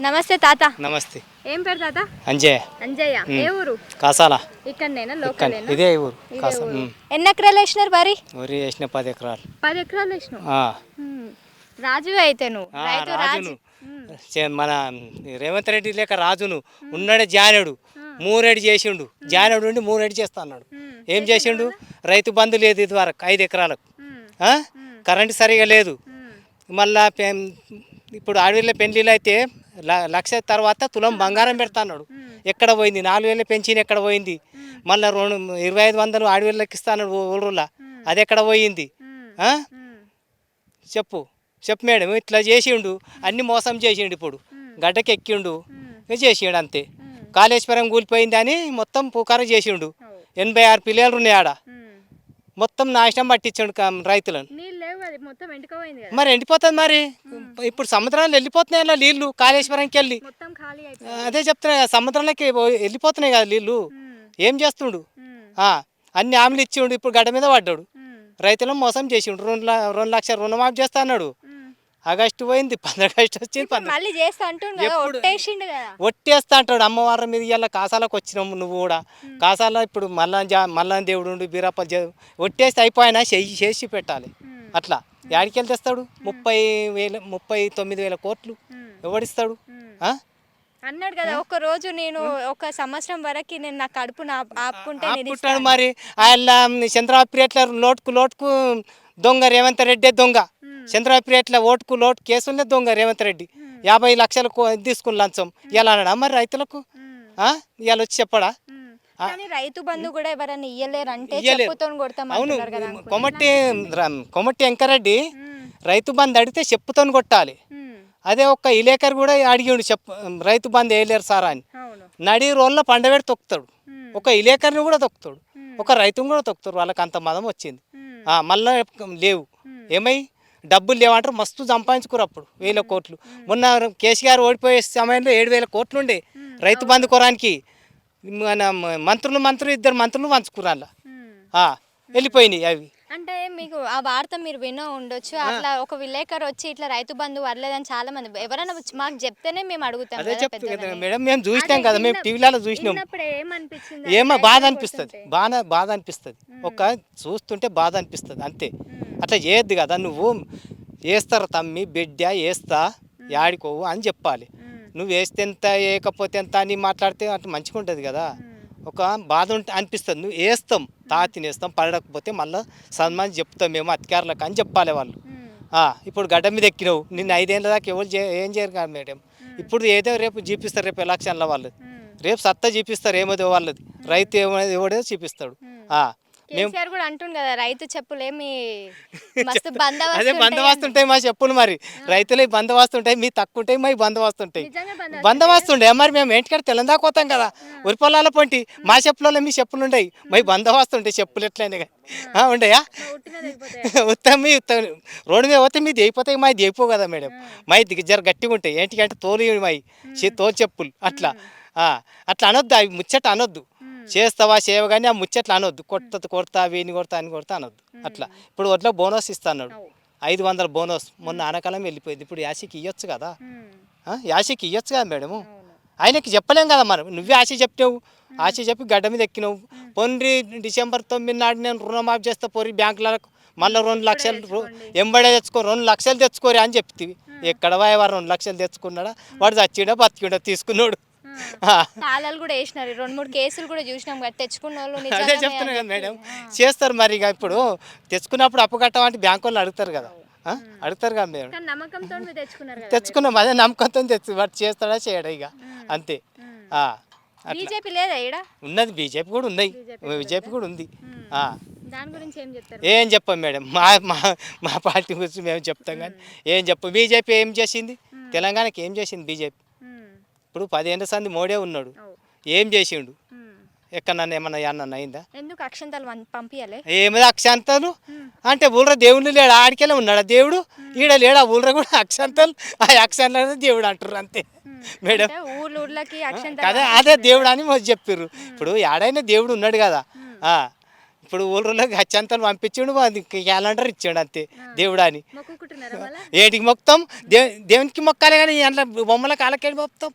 నమస్తే తాత. నమస్తే. ఏం పేరు తాత? అంజయ్ అంజయ్య. ఏ ఊరు? కాసాల. ఇక్కడ ఇదే ఊరు ఇదే ఊరు. ఎన్ని ఎకరాలు వేసినారు వరి? వరి వేసిన పది ఎకరాలు. పది ఎకరాలు. ఉమ్. రాజువే అయితే నువ్వు. రైతు రాజు. మన రేవంత్ రెడ్డి లేక రాజును. ఉన్నాడే జానుడు. మూరేడు చేసిండు. జానుడు ఉండి మూరేడు చేస్తా అన్నాడు. ఏం చేసిండు? రైతు బంధు లేదు ఇది వరకు ఐదు ఎకరాలకు? కరెంటు సరిగా లేదు. మళ్ళా ఇప్పుడు అడవిలో పెళ్ళిళ్ళు అయితే లక్ష తర్వాత తులం బంగారం పెడతా అన్నాడు ఎక్కడ పోయింది? నాలుగు వేల పెన్షన్ ఎక్కడ పోయింది? మళ్ళీ రెండు ఇరవై ఐదు వందలు అడవిలోకి ఇస్తాను ఊళ్ళో అది ఎక్కడ పోయింది. చెప్పు. చెప్పు మేడం. ఇట్లా చేసిండు. అన్ని మోసం చేసిండు ఇప్పుడు. గడ్డకి ఎక్కిండు. చేసిండు అంతే. కాళేశ్వరం కూలిపోయింది అని మొత్తం పుకారం చేసిండు. ఎనభై ఆరు పిల్లలు ఉన్నాయి ఆడ. మొత్తం నాశనం పట్టించాడు రైతులను. మరి ఎండిపోతుంది మరి. ఇప్పుడు సముద్రాలు వెళ్ళిపోతున్నాయి అలా నీళ్ళు కాళేశ్వరంకి వెళ్ళి. అదే చెప్తున్నా సముద్రంలోకి వెళ్ళిపోతున్నాయి కదా ఉమ్. ఏం చేస్తుండు? అన్ని హామీలు ఇచ్చిండు ఇప్పుడు గడ్డ మీద పడ్డాడు. రైతులను మోసం చేసిండు రెండు రెండు లక్షల రుణమాఫీ చేస్తా అన్నాడు. ఆగస్టు పోయింది పంద్రాగస్టు వచ్చింది మళ్ళీ చేస్తా అంటుండు ఒట్టేస్తా అంటాడు అమ్మవారి మీద ఇవాళ కాసాలకు వచ్చినాము నువ్వు కూడా. కాసాల ఇప్పుడు జా మల్లాన్ దేవుడు ఉండి బీరప్ప ఒట్టేస్తే అయిపోయినా చేసి చేసి పెట్టాలి. అట్లా. యాడికి వెళ్తే తెస్తాడు ముప్పై వేల ముప్పై తొమ్మిది వేల కోట్లు. ఎవడిస్తాడు? అన్నాడు కదా ఒక రోజు నేను ఒక సంవత్సరం వరకు నేను నా కడుపు ఆపుకుంటే నేను ఆపుకుంటాడు మరి. ఆయన చంద్రబాబు పీరియడ్ల లోటుకు లోటుకు దొంగ రేవంత్ రెడ్డి దొంగ. చంద్రబాబు పీరియడ్ల ఓటుకు లోటు కేసులనే దొంగ రేవంత్ రెడ్డి. యాభై లక్షలు తీసుకుని లంచం. ఇలా అన్నాడా? మరి రైతులకు? ఆ? ఇవాళ వచ్చి చెప్పడా? రైతు బంధు కూడా ఎవరైనా ఇయ్యలేరు అంటే ఇయ్యలేరు. చెప్పుతో కొడతాం అవును. కొమట్టి కొమట్టి వెంకరెడ్డి. రైతు బంద్ అడిగితే చెప్పుతోని కొట్టాలి. అదే ఒక్క ఇలేకర్ కూడా అడిగిండు చెప్పు రైతు బంద్ వేయలేరు సారా అని. నడి రోల్లో పండబెట్టి తొక్కుతాడు. ఒక ఇలేకర్ని కూడా తొక్కుతాడు. ఒక రైతుని కూడా తొక్కుతారు వాళ్ళకి అంత మదం వచ్చింది. మళ్ళా లేవు. ఏమై? డబ్బులు లేవంటారు మస్తు సంపాదించుకోరు అప్పుడు వేల కోట్లు. మొన్న కేసీఆర్ ఓడిపోయే సమయంలో ఏడు వేల కోట్లు ఉండే రైతు బంధు కొరానికి. మన మంత్రులు మంత్రులు ఇద్దరు మంత్రులు పంచుకురాళ్ళ. వెళ్ళిపోయినాయి అవి. అంటే మీకు ఆ వార్త మీరు వినో ఉండొచ్చు. అట్లా ఒక విలేకరు వచ్చి ఇట్లా రైతు బంధు వర్లేదని చాలా మంది ఎవరైనా వచ్చి మాకు చెప్తేనే మేము అడుగుతాం. మేడం మేము చూసినాం కదా మేము టీవీలలో చూసినాం. ఏమో బాధ అనిపిస్తుంది? బాధ బాధ అనిపిస్తుంది. ఒక చూస్తుంటే బాధ అనిపిస్తుంది అంతే. అట్లా చేయొద్దు కదా నువ్వు వేస్తారు తమ్మి బిడ్డ వేస్తా యాడికోవు అని చెప్పాలి. నువ్వు వేస్తే ఎంత వేయకపోతే ఎంత అని మాట్లాడితే అట్లా మంచిగా ఉంటుంది కదా. ఒక బాధ ఉంటే అనిపిస్తుంది నువ్వు వేస్తాం తాతిని వేస్తాం పడకపోతే మళ్ళీ సన్మానం చెప్తాం మేము అధికారులకు అని చెప్పాలి వాళ్ళు. ఇప్పుడు గడ్డ మీద ఎక్కినావు నిన్న ఐదేళ్ళ దాకా ఎవరు చే ఏం చేయరు కదా మేడం. ఇప్పుడు ఏదో రేపు చూపిస్తారు రేపు ఎలక్షన్ల వాళ్ళది. ఉమ్. రేపు సత్తా చూపిస్తారు ఏమదో వాళ్ళది. రైతు ఏమో ఎవడో చూపిస్తాడు కేసీఆర్ కూడా అంటుండు కదా రైతు చెప్పులేమి మస్తు అదే ఉంటాయి మా చెప్పులు మరి. రైతులే బందోబస్తు ఉంటాయి మీ తక్కువ ఉంటాయి మా బందోబస్తు ఉండే మరి మేము ఏంటికాడ తెలంగాణ పోతాం కదా ఉరి పొలాల పొంటి మా చెప్పులలో మీ చెప్పులు ఉంటాయి మై బందోబస్తు ఉంటాయి చెప్పులు ఎట్లయినా కానీ. ఉండయా? ఉత్తమ మీ ఉత్తమ. రోడ్డు మీద పోతే మీది అయిపోతాయి మాది అయిపో కదా మేడం. మై జర గట్టిగా ఉంటాయి. ఏంటికంటే తోలు మై తోలు చెప్పులు అట్లా. అట్లా అనొద్దు అవి ముచ్చట అనొద్దు. చేస్తావా చేయవు కానీ ఆ ముచ్చట్లు అనొద్దు. కొట్ట కొడతా వీని కొడతా అని కొడతా అనొద్దు. అట్లా. ఇప్పుడు వడ్లో బోనస్ ఇస్తాడు అవు. ఐదు వందల బోనస్. మొన్న ఆనకాలం వెళ్ళిపోయింది. ఇప్పుడు యాసికి ఇవ్వచ్చు కదా. యాసికి ఇవ్వచ్చు కదా మేడము? ఆయనకి చెప్పలేం కదా మనం నువ్వే ఆశ చెప్పినావు. ఆశ చెప్పి గడ్డ మీద ఎక్కినావు. పొండ్రి డిసెంబర్ తొమ్మిది నాడు నేను రుణమాఫీ చేస్తా పోరి బ్యాంకులకు మళ్ళీ రెండు లక్షలు ఎంబడే తెచ్చుకో రెండు లక్షలు తెచ్చుకోరి అని చెప్తివి. ఎక్కడ వాడు రెండు లక్షలు తెచ్చుకున్నాడా? వాడు చచ్చిండా బతికిండా తీసుకున్నాడు. తాళాలు కూడా వేసినారు. రెండు మూడు కేసులు కూడా చూసినాం కదా తెచ్చుకున్న వాళ్ళు అదే చెప్తున్నా కదా మేడం. చెప్పి. చేస్తారు మరి ఇక ఇప్పుడు. తెచ్చుకున్నప్పుడు అప్పు కట్టమంటే బ్యాంకు వాళ్ళు అడుగుతారు కదా? అడుగుతారు కదా మేడం. తెచ్చుకున్నాం. అదే నమ్మకంతో తెచ్చు. వాడు చేస్తాడా చేయడా ఇక. అంతే. బీజేపీ లేదా ఈడ? ఉన్నది. బీజేపీ కూడా ఉన్నాయి బీజేపీ కూడా ఉంది. ఆ. దాని గురించి ఏం చెప్తారు? ఏం చెప్పం మేడం. మా మా మా పార్టీ గురించి మేము చెప్తాం కానీ ఏం చెప్పం. బీజేపీ ఏం చేసింది? తెలంగాణకి ఏం చేసింది బీజేపీ. ఇప్పుడు పదిహేను సంది మోడే ఉన్నాడు. ఏం చేసిండు? ఉమ్. ఎక్కడన్నా ఏమన్నా ఏమన్నా అయిందా? ఎందుకు అక్షంతలు పంపియాలి ఏమిది అక్షంతలు. అంటే ఊళ్ళో దేవుడు లేడు? ఆడికెళ్ళే ఉన్నాడు దేవుడు? ఈడ లేడు ఆ ఊళ్ళో కూడా? అక్షంతలు. ఆ అక్షంతలు దేవుడు అంటారు అంతే. మేడం. అక్షంతలు అదే అదే దేవుడు అని చెప్పారు ఇప్పుడు ఆడైనా దేవుడు ఉన్నాడు కదా. ఆ, ఇప్పుడు ఊళ్ళోకి హచ్చంతలు పంపించిండు క్యాలెండర్ ఇచ్చాడు అంతే దేవుడు అని ఏటికి మొక్తాం దేవునికి మొక్కాలి కానీ అందులో బొమ్మల కాలకేడి మొక్తాం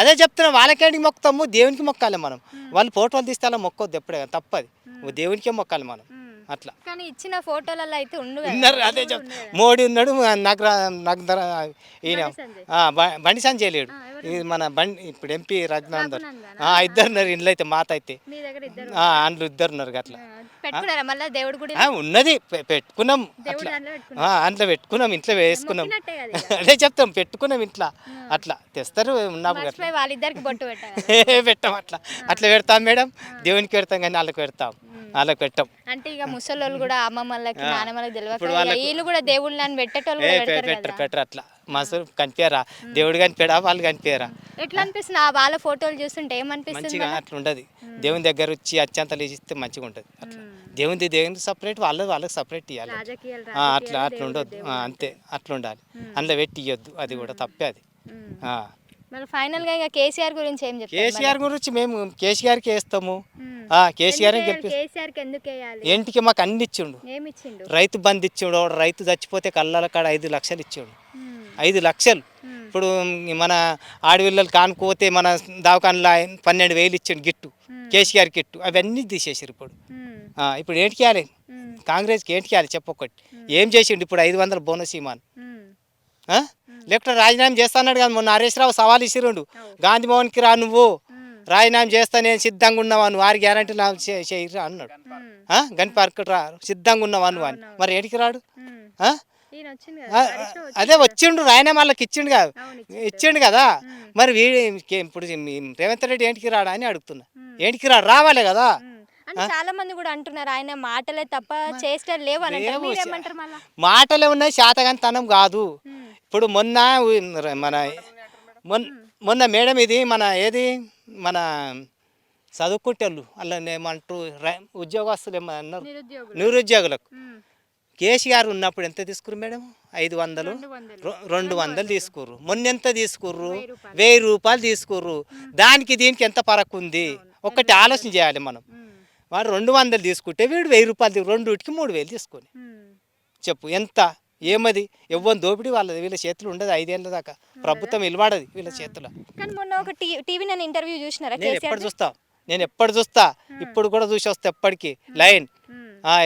అదే చెప్తున్నాం వాళ్ళకేడికి మొక్తాము దేవునికి మొక్కాలి మనం. వాళ్ళు ఫోటోలు తీస్తే అలా మొక్కొద్దు ఎప్పుడే తప్పది. దేవునికే మొక్కాలి మనం. అట్లా. కానీ ఇచ్చిన ఫోటోలలో అయితే. ఉన్నారు అదే చెప్ మోడీ ఉన్నాడు నాకు నాకు ఈయన బండి సంజయ్. లేడు? ఇది మన బండి ఇప్పుడు ఎంపీ రఘునందనా? ఇద్దరు ఉన్నారు ఇంట్లో అయితే మాత అయితే అందులో ఇద్దరు ఉన్నారు అట్లా ఉన్నది పెట్టుకున్నాం అట్లా. అందులో పెట్టుకున్నాం ఇంట్లో వేసుకున్నాం. అదే చెప్తాం పెట్టుకున్నాం ఇంట్లో. అట్లా. తెస్తారు పెట్టాలి పెట్టాం అట్లా. అట్లా పెడతాం మేడం. దేవునికి పెడతాం కానీ వాళ్ళకి పెడతాం. వాళ్ళకి పెట్టాం. అంటే ఇక ముసలోళ్ళు కూడా అమ్మమ్మలకి నాన్నమ్మలకి తెలియక వీళ్ళు కూడా దేవుళ్ళని పెట్టేటోళ్ళు పెట్టరు పెట్టరు అట్లా. మసలు కనిపించరా దేవుడు కనిపించడా వాళ్ళు కనిపించరా ఎట్లా అనిపిస్తుంది? ఆ వాళ్ళ ఫోటోలు చూస్తుంటే ఏమనిపిస్తుంది మంచిగా అట్లా ఉండదు. దేవుని దగ్గర వచ్చి అత్యంతలు ఇస్తే మంచిగా ఉంటుంది. అట్లా. దేవునిది దేవునికి సపరేట్ వాళ్ళది వాళ్ళకి సపరేట్ ఇవ్వాలి అట్లా అట్లా ఉండొద్దు. అంతే అట్లా ఉండాలి. అందులో పెట్టి ఇవ్వద్దు అది కూడా తప్పే అది. మరి ఫైనల్గా ఇక కేసీఆర్ గురించి ఏం చెప్తారు కేసీఆర్ గురించి మేము కేసీఆర్కి వేస్తాము. కేసీఆర్ ఎందుకు వేయాలి? కి ఇంటికి మాకు అన్ని ఇచ్చిండు. ఏమి ఇచ్చిండు రైతు బంధు ఇచ్చిండు రైతు చచ్చిపోతే కళ్ళల కాడ ఐదు లక్షలు ఇచ్చిండు. ఐదు లక్షలు. ఇప్పుడు మన ఆడపిల్లలు కానుకోతే మన దవాఖానలో ఆయన పన్నెండు వేలు ఇచ్చిండు గిట్టు కేసీఆర్ గిట్టు అవన్నీ తీసేసారు ఇప్పుడు. ఇప్పుడు ఏంటి చేయాలి ఉమ్. కాంగ్రెస్కి ఏంటి చేయాలి చెప్పొక్కటి. ఏం చేసిండు ఇప్పుడు ఐదు వందల బోనస్ ఇమాన్ లేకపోతే రాజీనామా చేస్తాన్నాడు కదా మొన్న హరీష్ రావు సవాల్ ఇచ్చిరుండు గాంధీ భవన్కి రా నువ్వు. రాజీనామా చేస్తా నేను సిద్ధంగా ఉన్నావా నువ్వు? వారి గ్యారంటీ నా చేయరా అన్నాడు? Gun park. రా. సిద్ధంగా ఉన్నావా నువ్వు అని. మరి ఏడికి రాడు? కదా. అదే వచ్చిండు రాయన వాళ్ళకి ఇచ్చిండు కదా. ఇచ్చిండు. కదా. మరి వీడు ఇప్పుడు రేవంత్ రెడ్డి ఏంటికి రాడా అని అడుగుతున్నా. ఏంటికి రాడు రావాలి కదా. చాలా మంది కూడా అంటున్నారు ఆయన మాటలే తప్ప చేష్టలు లేవు మాటలే ఉన్నాయి శాతగంతనం కాదు. ఉమ్. ఇప్పుడు మొన్న మన మొన్న మొన్న మేడం ఇది మన ఏది? మన చదువుకుంటోళ్ళు అలా ఏమంటారు? ఉద్యోగస్తులు ఏమన్నా అన్నారు? నిరుద్యోగులు. నిరుద్యోగులకు. కేసీఆర్ ఉన్నప్పుడు ఎంత తీసుకురు మేడం? ఐదు వందలు? రెండు వందలు. తీసుకుర్రు. మొన్న ఎంత తీసుకుర్రు? వెయ్యి రూపాయలు. తీసుకుర్రు. దానికి దీనికి ఎంత పరకు ఉంది? ఒక్కటి ఆలోచన చేయాలి మనం. వాడు రెండు వందలు తీసుకుంటే వీడు వెయ్యి రూపాయలు రెండుటికి మూడు వేలు తీసుకొని. చెప్పు ఎంత? ఏమది? ఎవ్వని దోపిడీ వాళ్ళది. వీళ్ళ చేతులు ఉండదు ఐదేళ్ళ దాకా. ప్రభుత్వం నిలబడది వీళ్ళ చేతుల. కానీ మొన్న ఒక టీవీ నేను ఇంటర్వ్యూ చూసినారా నేను ఎప్పుడు చూస్తా. నేను ఎప్పుడు చూస్తా. ఇప్పుడు కూడా చూసి వస్తా ఎప్పటికీ. లైన్.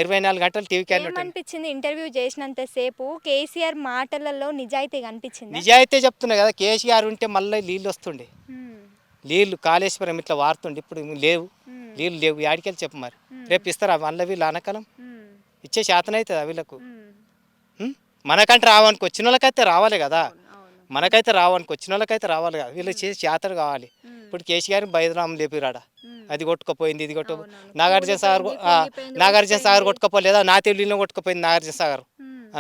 ఇరవై నాలుగు గంటలు టీవీ క్యాన్ ఏమనిపించింది ఇంటర్వ్యూ చేసినంత సేపు? కేసీఆర్ మాటలలో నిజాయితీ కనిపించింది? నిజాయితీ చెప్తున్నా కదా. కేసీఆర్ ఉంటే మళ్ళీ నీళ్ళు వస్తుండే. నీళ్ళు కాళేశ్వరం ఇట్లా వారుతుండే. ఇప్పుడు లేవు. నీళ్ళు లేవు. యాడికెళ్ళి చెప్పు మరి. రేపు ఇస్తారా? మళ్ళీ వీళ్ళు అనకాలం? ఇచ్చే శాతం అవుతుందా వీళ్ళకు? మనకంటే రావడానికి వచ్చిన వాళ్ళకైతే రావాలి కదా. మనకైతే రావడానికి వచ్చిన వాళ్ళకైతే రావాలి కదా. వీళ్ళకి చేసి చేతలు కావాలి. ఇప్పుడు కేసీఆర్ బైదరాం లేపిరాడ? అది కొట్టుకుపోయింది ఇది కొట్టుకు నాగార్జున సాగర్ నాగార్జున సాగర్ కొట్టుకుపోలేదా? నా తెలుగులో కొట్టుకుపోయింది నాగార్జున సాగర్.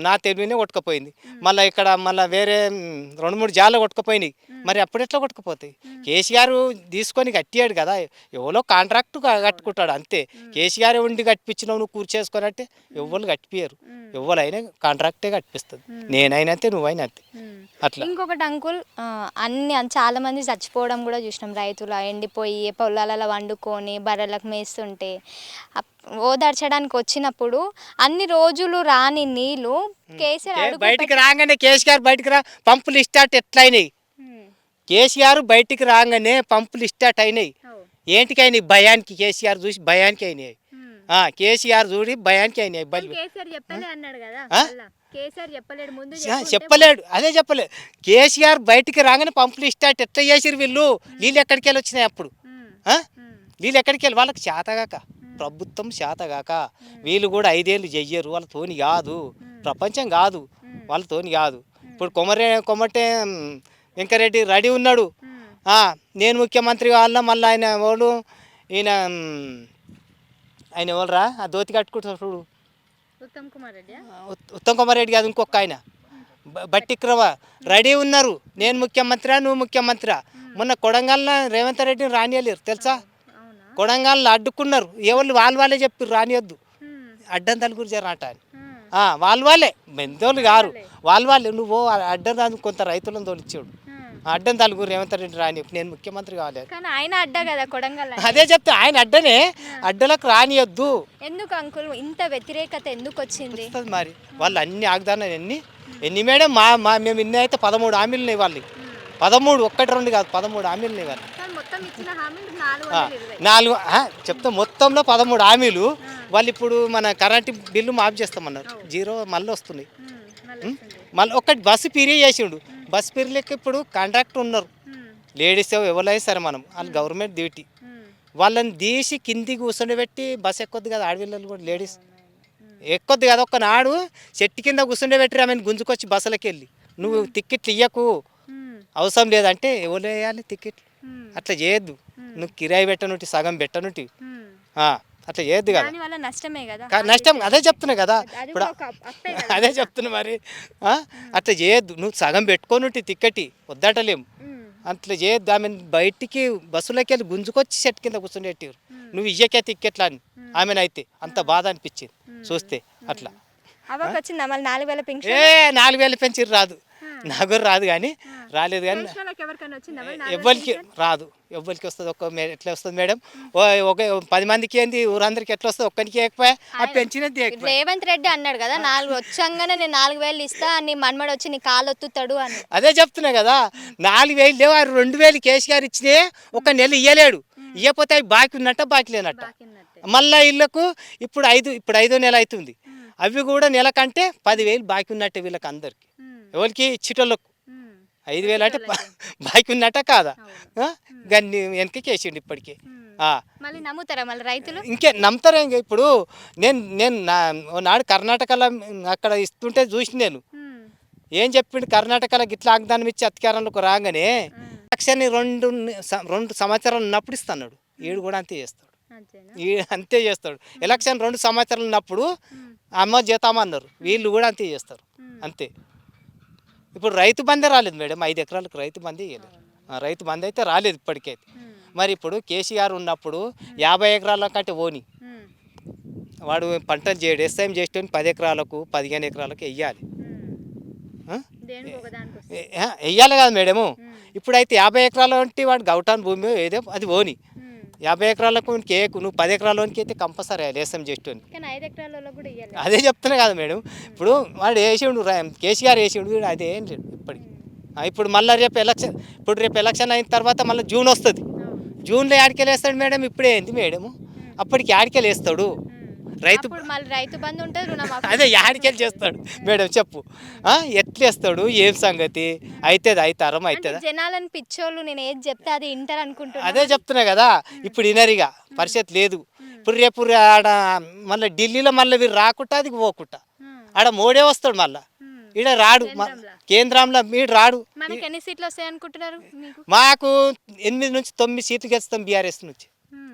నా తెలివినే కొట్టుకుపోయింది. మళ్ళీ ఇక్కడ మళ్ళీ వేరే రెండు మూడు జాలు కొట్టుకుపోయినాయి. మరి అప్పుడు ఎట్లా కొట్టుకుపోతాయి? కేసీఆర్ తీసుకొని కట్టాడు కదా. ఎవరో కాంట్రాక్ట్ కట్టుకుంటాడు అంతే. కేసీఆర్ ఉండి కట్టించినావు నువ్వు కూర్చేసుకొని అంటే ఎవరు కట్టిపోయారు ఎవరైనా కాంట్రాక్టే కట్టిస్తుంది నేనైనా అంతే నువ్వైనా అంతే. అట్లా. ఇంకొకటి అంకుల్ అన్ని చాలా మంది చచ్చిపోవడం కూడా చూసినాం. రైతులు ఎండిపోయి పొలాలలో వండుకొని బర్రెలకు మేస్తుంటే. ఓదార్చడానికి వచ్చినప్పుడు అన్ని రోజులు రాని నీళ్ళు కేసీఆర్ బయటికి రాగానే కేసీఆర్ బయటికి రా పంపులు స్టార్ట్ ఎట్లయినాయి. కేసీఆర్ బయటికి రాగానే పంపులు స్టార్ట్ అయినాయి. అవు. ఏంటికైనాయి? భయానికి కేసీఆర్ చూసి భయానికి అయినాయి. కేసీఆర్ చూడి భయానికి అయినాయి. చెప్పలేడు అదే చెప్పలేదు కేసీఆర్ బయటికి రాగానే పంపులు స్టార్ట్ ఎట్లా చేసిరు వీళ్ళు? నీళ్ళు ఎక్కడికి వెళ్ళి వచ్చినాయి అప్పుడు. వీళ్ళు ఎక్కడికి వెళ్ళి వాళ్ళకి చేతగాక ప్రభుత్వం చేతగాక వీళ్ళు కూడా ఐదేళ్ళు చెయ్యరు. వాళ్ళతోని కాదు. ప్రపంచం కాదు. వాళ్ళతోని కాదు. ఇప్పుడు కొమరే కొమటే మ్, వెంకరెడ్డి రెడీ ఉన్నాడు. నేను ముఖ్యమంత్రి కావాలన్నా మళ్ళీ ఆయన ఎవరు? ఈయన ఆయన ఎవరురా? ఆ దోతి కట్టుకుంటారు చూడు. ఉత్తమ్ కుమార్ రెడ్డి ఉత్- ఉత్తమ్ కుమార్ రెడ్డి కాదు ఇంకొక ఆయన. బ- బట్టిక్రవ రెడీ ఉన్నారు. నేను ముఖ్యమంత్రి నువ్వు ముఖ్యమంత్రి మొన్న కొడంగల్న రేవంత్ రెడ్డిని రానియలేరు తెలుసా? కొడంగల్ని అడ్డుకున్నారు. ఎవరు వాళ్ళు వాళ్ళే చెప్పి రానియొద్దు. అడ్డం తలుగురు జరట అని వాళ్ళు వాళ్ళే. మెంతోళ్ళు గారు వాళ్ళు. వాళ్ళే నువ్వు అడ్డం రాదు కొంత రైతులను తోలిచ్చాడు. అడ్డం తలుగురు రేవంత్ రెడ్డి రాని? నేను ముఖ్యమంత్రి కావాలి కానీ ఆయన అడ్డా కదా కొడంగల్. అదే చెప్తే ఆయన అడ్డనే. అడ్డలకు రానియొద్దు. ఎందుకు అంకుల్? ఇంత వ్యతిరేకత ఎందుకు వచ్చింది? మరి. వాళ్ళు అన్ని ఆగ్దానాలు ఎన్ని ఎన్ని మేడం? మా మా మేము ఇన్ని అయితే పదమూడు హామీలు ఉన్నాయి వాళ్ళకి. పదమూడు ఒక్కటి రెండు కాదు పదమూడు హామీలు హామీలు నాలుగు చెప్తా మొత్తంలో పదమూడు హామీలు. వాళ్ళు ఇప్పుడు మన కరెంట్ బిల్లు మాఫ్ చేస్తామన్నారు. జీరో మళ్ళీ వస్తున్నాయి. మళ్ళీ ఒక్కటి బస్సు పీరియడ్ చేసిండు. బస్సు పీరియడ్కి ఇప్పుడు కాంట్రాక్టర్ ఉన్నారు. లేడీస్ ఎవరైనా సరే మనం. వాళ్ళు గవర్నమెంట్ డ్యూటీ. వాళ్ళని తీసి కిందికి కూర్చుండబెట్టి బస్సు ఎక్కొద్దు కదా ఆడపిల్లలు కూడా లేడీస్. ఎక్కొద్దు కదా ఒక్క నాడు చెట్టు కింద కూర్చుండబెట్టి ఆమెను గుంజుకొచ్చి బస్సులకి వెళ్ళి నువ్వు టికెట్లు ఇయ్యకు. అవసరం లేదంటే ఎవరు వేయాలి టికెట్లు అట్లా చేయొద్దు. నువ్వు కిరాయి పెట్టనుంటి సగం పెట్టనుంటి. ఆ, అట్లా చేయొద్దు కదా. నష్టమే నష్టం అదే చెప్తున్నా కదా. ఇప్పుడు అదే చెప్తున్నా మరి? అట్లా చేయొద్దు. నువ్వు సగం పెట్టుకోనుంటి తిక్కటి వద్దటలేము అట్లా చేయొద్దు. ఆమె బయటికి బస్సులోకి వెళ్ళి గుంజుకొచ్చి చెట్టు కింద కూర్చుండేట్టారు నువ్వు ఇయ్యకే తిక్కెట్లా అని. ఆమెనైతే అంత బాధ అనిపించింది. చూస్తే అట్లా. నాలుగు వేలు పెంచి రాదు. నాకు రాదు కానీ రాలేదు కానీ ఎవ్వరికి రాదు. ఎవ్వరికి వస్తుంది? ఒక్క ఎట్లా వస్తుంది మేడం? ఒక పది మందికి ఏంది? ఊరందరికి ఎట్లా వస్తుంది? ఒక్కరికి ఎక్కువ ఆ పెంచినది రేవంత్ రెడ్డి అన్నాడు కదా నాలుగు వచ్చంగానే నేను నాలుగు వేలు ఇస్తా నీ మన్మడు వచ్చి నీ కాలు ఒత్తుతాడు అని. అదే చెప్తున్నా కదా నాలుగు వేలు లేవు ఆ రెండు వేలు కేసీఆర్ ఇచ్చినే ఒక నెల ఇయ్యలేడు. ఇయ్యపోతే అవి బాకీ ఉన్నట్ట బాకీ లేనట్ట. మళ్ళా ఇళ్ళకు ఇప్పుడు ఐదు ఇప్పుడు ఐదో నెల అవుతుంది. అవి కూడా నెల కంటే పదివేలు బాకీ ఉన్నట్టే వీళ్ళకి అందరికి ఎవరికి? ఇచ్చేటోళ్ళకు ఐదు వేలు అంటే బాకీ ఉన్నట్ట కాదా? గన్ని వెనకకి వేసిండు ఇప్పటికే. ఆ. మళ్ళీ నమ్ముతారా మళ్ళీ రైతులు? ఇంకే నమ్ముతారా ఇంకా ఇప్పుడు. నేను నేను నాడు కర్ణాటకలో అక్కడ ఇస్తుంటే చూసి నేను. ఏం చెప్పిండు? కర్ణాటకలో గిట్లా వాగ్దానం ఇచ్చి అధికారంలోకి రాగానే లక్షని రెండు రెండు సంవత్సరాలు ఉన్నప్పుడు ఇస్తున్నాడు. ఈడు కూడా అంతే చేస్తాడు. అంతే చేస్తాడు. ఎలక్షన్ రెండు సంవత్సరాలు ఉన్నప్పుడు అమ్మ చేతామన్నారు వీళ్ళు కూడా అంతే చేస్తారు. అంతే. ఇప్పుడు రైతు బందే రాలేదు మేడం ఐదు ఎకరాలకు రైతు బందే ఇవ్వలేదు రైతు బంద్ అయితే రాలేదు ఇప్పటికైతే. మరి ఇప్పుడు కేసీఆర్ ఉన్నప్పుడు యాభై ఎకరాల కంటే ఓని. వాడు పంటలు చేయడు ఎస్ఐం చేసేటోని పది ఎకరాలకు పదిహేను ఎకరాలకు వెయ్యాలి. వెయ్యాలి కదా మేడము. ఇప్పుడైతే యాభై ఎకరాల వంటి వాడు గౌటాన్ భూమి ఏదో అది ఓని. యాభై ఎకరాలకు కేకు నువ్వు పది ఎకరాలకి అయితే కంపల్సరీ వేయాలి ఎస్ఎం చేసేటోని కానీ ఐదు ఎకరాలలో కూడా ఇవ్వాలి అదే చెప్తున్నా కదా మేడం. ఇప్పుడు వాడు వేసిండు కేసీఆర్ వేసిండు అదే ఏం లేదు ఇప్పటికి. ఇప్పుడు మళ్ళీ రేపు ఎలక్షన్ ఇప్పుడు రేపు ఎలక్షన్ అయిన తర్వాత మళ్ళీ జూన్ వస్తుంది. జూన్లో యాడికెళ్ళి వేస్తాడు మేడం ఇప్పుడే ఏంది మేడం అప్పటికి యాడికెళ్ళి వేస్తాడు. రైతు అప్పుడు మళ్ళీ రైతు బంధు ఉంటుంది రుణమాఫీ అదే యాడికెళ్ళి చేస్తాడు. మేడం చెప్పు. ఆ, ఎట్లా వేస్తాడు ఏం సంగతి? అవుతుంది అవుతారం అవుతుందా జనాలను పిచ్చోళ్ళు నేను ఏది చెప్తే అది ఇంటర్ అనుకుంటున్నా అదే చెప్తున్నా కదా. ఇప్పుడు వినరిగా పరిస్థితి లేదు. ఇప్పుడు రేపు ఆడ మళ్ళీ ఢిల్లీలో మళ్ళీ వీరు రాకుండా అది పోకుండా ఆడ మోడే వస్తాడు మళ్ళా. ఈడ రాడు. కేంద్రంలో. మీరు రాడు. ఎన్ని సీట్లు వస్తాయి అనుకుంటున్నారు మీకు? ఎనిమిది నుంచి తొమ్మిది సీట్లు గెలుస్తాం బీఆర్ఎస్ నుంచి.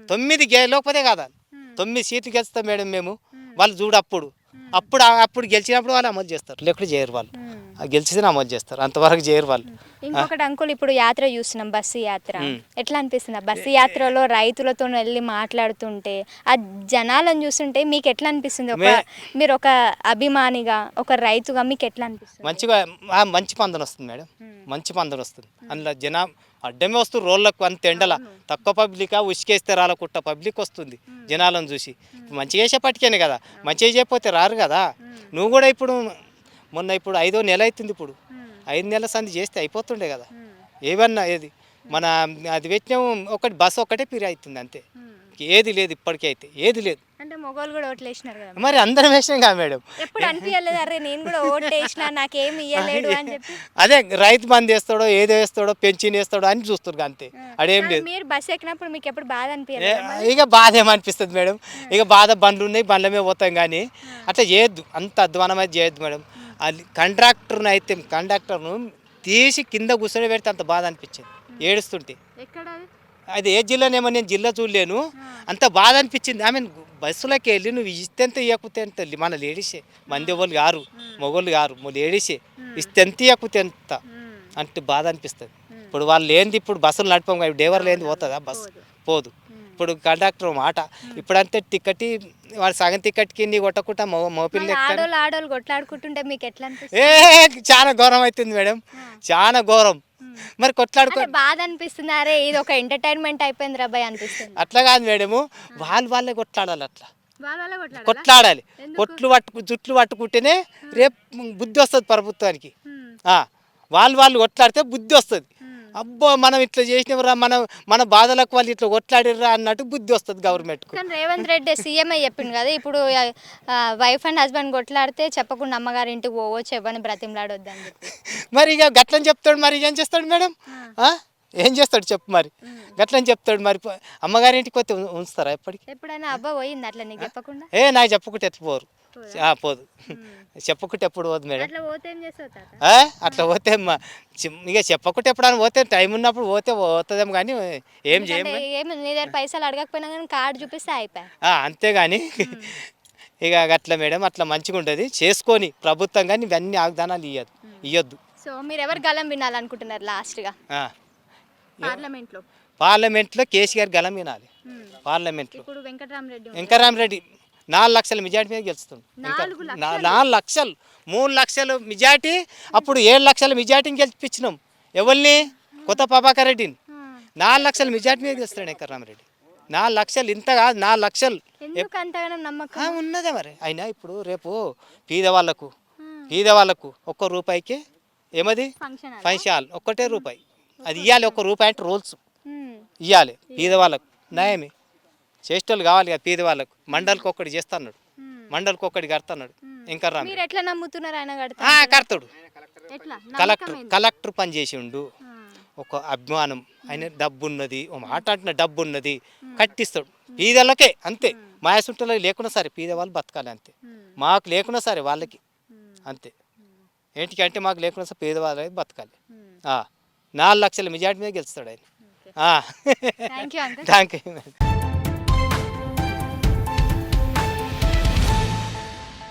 తొమ్మిది గెలవకపోతే కాదా? తొమ్మిది సీట్లు గెలుస్తాం మేడం మేము. వాళ్ళు చూడు అప్పుడు. అప్పుడు అప్పుడు గెలిచినప్పుడు వాళ్ళు అమలు చేస్తారు. లేకపోతే చేయరు వాళ్ళు. ఆ గెలిచితే అమలు చేస్తారు. అంతవరకు చేయరు వాళ్ళు. ఇంకొకటి అంకుల్ ఇప్పుడు యాత్ర చూస్తున్నాం బస్సు యాత్ర. ఎట్లా అనిపిస్తుంది? ఆ బస్సు యాత్రలో రైతులతో వెళ్ళి మాట్లాడుతుంటే ఆ జనాలను చూస్తుంటే మీకు ఎట్లా అనిపిస్తుంది? ఒక మీరు ఒక అభిమానిగా ఒక రైతుగా మీకు ఎట్లా అనిపిస్తుంది? మంచిగా ఆ, మంచి పందన వస్తుంది మేడం. మంచి పందన వస్తుంది. అందులో జనం అడ్డమే వస్తుంది రోళ్ళకు అంత ఎండల. తక్కువ పబ్లిక్ ఉసికేస్తే రాలకుట్ట పబ్లిక్ వస్తుంది జనాలను చూసి. మంచిగా చేసేపటికేనే కదా. మంచిగా చేయకపోతే రారు కదా. నువ్వు కూడా ఇప్పుడు మొన్న ఇప్పుడు ఐదో నెల అవుతుంది ఇప్పుడు. ఐదు నెలల సంది చేస్తే అయిపోతుండే కదా. ఏమన్నా ఏది? మన అది పెట్టినాము ఒకటి బస్సు ఒకటే పిరి అవుతుంది అంతే. ఏది లేదు ఇప్పటికైతే. ఏది లేదు. అంటే మొగోళ్ళు కూడా ఓట్లు వేసినారు కదా మరి అందరం వేసినాం కదా మేడం. ఎప్పుడు అనిపించలేదు అరే నేను కూడా ఓటు వేసిన నాకేమి ఇయ్యలేడు అని చెప్పి. అదే రైతు బంద్ వేస్తాడో ఏదో వేస్తాడో పెన్షన్ వేస్తాడో అని చూస్తారు అంతే. అదేం లేదు. మీరు బస్సు ఎక్కినప్పుడు మీకు ఎప్పుడు బాధ అనిపించలేదు ఇక బాధ ఏమనిపిస్తుంది మేడం? ఇక బాధ బండ్లు ఉన్నాయి బండ్ల మీద పోతాం కానీ అట్లా చేయొద్దు. అంత అధ్వానం అయితే చేయొద్దు మేడం. అది కండక్టర్ను అయితే కండక్టర్ను తీసి కింద కూర్చొని పెడితే అంత బాధ అనిపించింది. ఏడుస్తుంటే. ఎక్కడ అది? ఏ జిల్లానేమో నేను జిల్లా చూడలేను. అంత బాధ అనిపించింది. ఆమె బస్సులోకి వెళ్ళి నువ్వు ఇస్తెంత ఇవ్వకపోతే ఎంత మన లేడీసే. మంది వాళ్ళు గారు మొగోళ్ళు గారు మా లేడీసే. ఇస్తెంత ఇవ్వకపోతే ఎంత? అంటే బాధ అనిపిస్తుంది. ఇప్పుడు వాళ్ళు లేనిది ఇప్పుడు బస్సులు నడపం కదా, డ్రైవర్ లేనిది పోతుందా? బస్సు పోదు. ఇప్పుడు కండక్టర్ మాట. ఇప్పుడంతే టికెట్ వాడు సగం టికెట్కి నీ కొట్టకుండా మో మోపిల్లు మళ్ళీ ఎక్కడ ఆడోళ్ళు ఆడోళ్ళు కొట్లాడుకుంటుంటే మీకు ఎట్లా ఏ చాలా ఘోరం అవుతుంది మేడం. చాలా ఘోరం. మరి కొట్లాడుకో బాధ అనిపిస్తుంది అరే ఇది ఒక ఎంటర్టైన్మెంట్ అయిపోయింది రాబాయ్ అనిపిస్తుంది. అట్లా కాదు మేడము వాళ్ళు వాళ్ళే కొట్లాడాలి అట్లా. కొట్లాడాలా? కొట్లు పట్టుకు జుట్లు పట్టుకుంటేనే రేపు బుద్ధి వస్తుంది ప్రభుత్వానికి. వాళ్ళు వాళ్ళు కొట్లాడితే బుద్ధి వస్తుంది. అబ్బో మనం ఇట్లా చేసినవరా మనం మన బాధలకు వాళ్ళు ఇట్లా కొట్లాడిర్రా అన్నట్టు బుద్ధి వస్తుంది గవర్నమెంట్కు కానీ రేవంత్ రెడ్డి సీఎంఏ చెప్పిండు కదా ఇప్పుడు వైఫ్ అండ్ హస్బెండ్ కొట్లాడితే చెప్పకుండా అమ్మగారి ఇంటికి పోవచ్చు ఎవరిని బ్రతిమలాడొద్దు అని చెప్పి. మరి ఇక గట్లని చెప్తాడు మరి ఏం చేస్తాడు మేడం? ఆ? ఏం చేస్తాడు చెప్పు మరి. గట్లని చెప్తాడు మరి అమ్మగారింటికి పోతే ఉంచుతారా ఎప్పటికి? ఎప్పుడైనా అబ్బా పోయింది అట్లా నీకు చెప్పకుండా? ఏ నాకు చెప్పుకుంటే ఎట్లా పోరు? ఆ, పోదు. చెప్పుకుంటే ఎప్పుడు పోదు మేడం. అట్లా పోతే ఏం చేస్తావు తాత? ఆ? అట్లా పోతే మా చిమ్- ఇక చెప్పకుంటే ఎప్పుడైనా పోతే టైం ఉన్నప్పుడు పోతే పోతుందేమో కానీ ఏం చేయం అంటే ఏం నీ దగ్గర పైసలు అడగకపోయినా కానీ కార్డు చూపిస్తే అయిపోయా? ఆ, అంతేగాని ఇక అట్లా మేడం అట్లా మంచిగా ఉంటుంది. చేసుకొని ప్రభుత్వం కానీ ఇవన్నీ వాగ్దానాలు ఇవ్వదు ఇవ్వద్దు సో మీరు ఎవరు గలం వినాలనుకుంటున్నారు లాస్ట్గా? ఆ. పార్లమెంట్లో. పార్లమెంట్లో కేసీఆర్ గలం వినాలి. పార్లమెంట్లో. వెంకటరామరెడ్డి ఉన్నారు. వెంకరామరెడ్డి నాలుగు లక్షల మెజార్టీ మీద గెలుస్తుంది. నాలుగు లక్షలు. మూడు లక్షలు మెజార్టీ అప్పుడు ఏడు లక్షల మెజార్టీని గెలిపించినాం. ఎవరిని? కొత్త ప్రభాకర్ రెడ్డిని. నాలుగు లక్షల మెజార్టీ మీద గెలుస్తాడు వెంకరామరెడ్డి నాలుగు లక్షలు ఇంత కాదు నాలుగు లక్షలు. ఉన్నదే మరి. అయినా ఇప్పుడు రేపు పీద వాళ్ళకు ఆ. పీద వాళ్ళకు ఒక్క రూపాయికి ఏమది? Function hall. ఒక్కటే రూపాయి. అది ఇవ్వాలి ఒక్క రూపాయి అంటే రూల్స్. ఇవ్వాలి పీద వాళ్ళకు నయమే చేష్టోళ్ళు కావాలి కదా పీద వాళ్ళకు. మండలికి ఒక్కటి చేస్తున్నాడు. ఉమ్. మండలికి ఒక్కటి కడతాడు ఇంకా రాము మీరు ఎట్లా నమ్ముతున్నారు ఆయన కడతా ఆ, కడతాడు. కలెక్టర్? కలెక్టర్ పని చేసిండు. ఒక అభిమానం. ఆయన డబ్బు ఉన్నది ఓ మాట అంటున్న డబ్బు ఉన్నది కట్టిస్తాడు. పీదలకే అంతే. మాయసుంటలో లేకున్నా సరే పీద వాళ్ళు బతకాలి అంతే. మాకు లేకున్నా సరే వాళ్ళకి. అంతే. ఏంటికి అంటే మాకు లేకున్నా సరే పేదవాళ్ళకి బతకాలి. ఉమ్. ఆ, నాలుగు లక్షల మెజార్టీ మీద గెలుస్తాడు ఆయన. Thank you